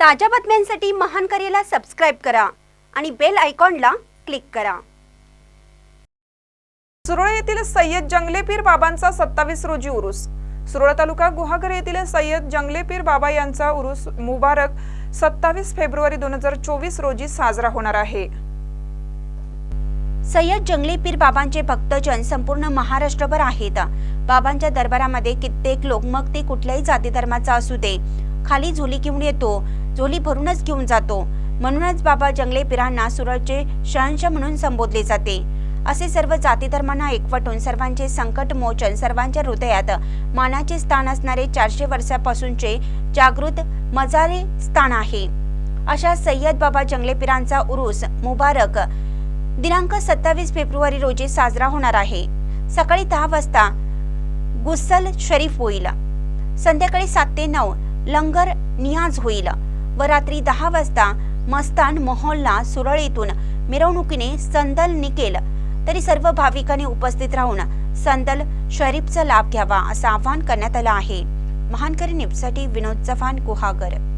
ताज्या बातम्यांसाठी महान करेला सबस्क्राईब करा आणि बेल आयकॉनला क्लिक करा. सुरळ येथील सय्यद जंगलेपीर बाबांचा सत्तावीस रोजी उरूस. सुरळ तालुका गुहागर येथील सय्यद जंगलेपीर बाबा यांचा उरूस मुबारक सत्तावीस फेब्रुवारी दोन हजार चोवीस रोजी साजरा होणार आहे. सय्यद जंगली पीर बाबांचे भक्तजन संपूर्ण महाराष्ट्रभर आहेत. बाबांच्या दरबारामध्ये कित्येक लोक मग ते कुठल्याही जाती धर्माचा असू दे. खाली झोली घेऊन येतो. झोली भरूनच घेऊन जातो. म्हणूनच बाबा जंगले पिरांना सुरळचे शहंशाह म्हणून संबोधले जाते. असे सर्व जाती धर्मांना एकवटून सर्वांचे संकट मोचन सर्वांच्या हृदयात मानाचे स्थान असणारे चारशे वर्षापासूनचे जागृत मजारे स्थान आहे. अशा सय्यद बाबा जंगले पिरांचा उरूस मुबारक दिनांक सत्तावीस फेब्रुवारी रोजी साजरा होणार आहे. सकाळी दहा वाजता गुस्सल शरीफ होईल. संध्याकाळी सात ते नऊ लंगर नियाज होईल. व रात्री दहा वाजता मस्तान मोहोल्ला सुरळीतून मिरवणुकीने संदल निकेल. तरी सर्व भाविकांनी उपस्थित राहून संदल शरीफचा लाभ घ्यावा असं आवाहन करण्यात आलं आहे. महानकरी न्यूजसाठी विनोद चव्हाण गुहागर.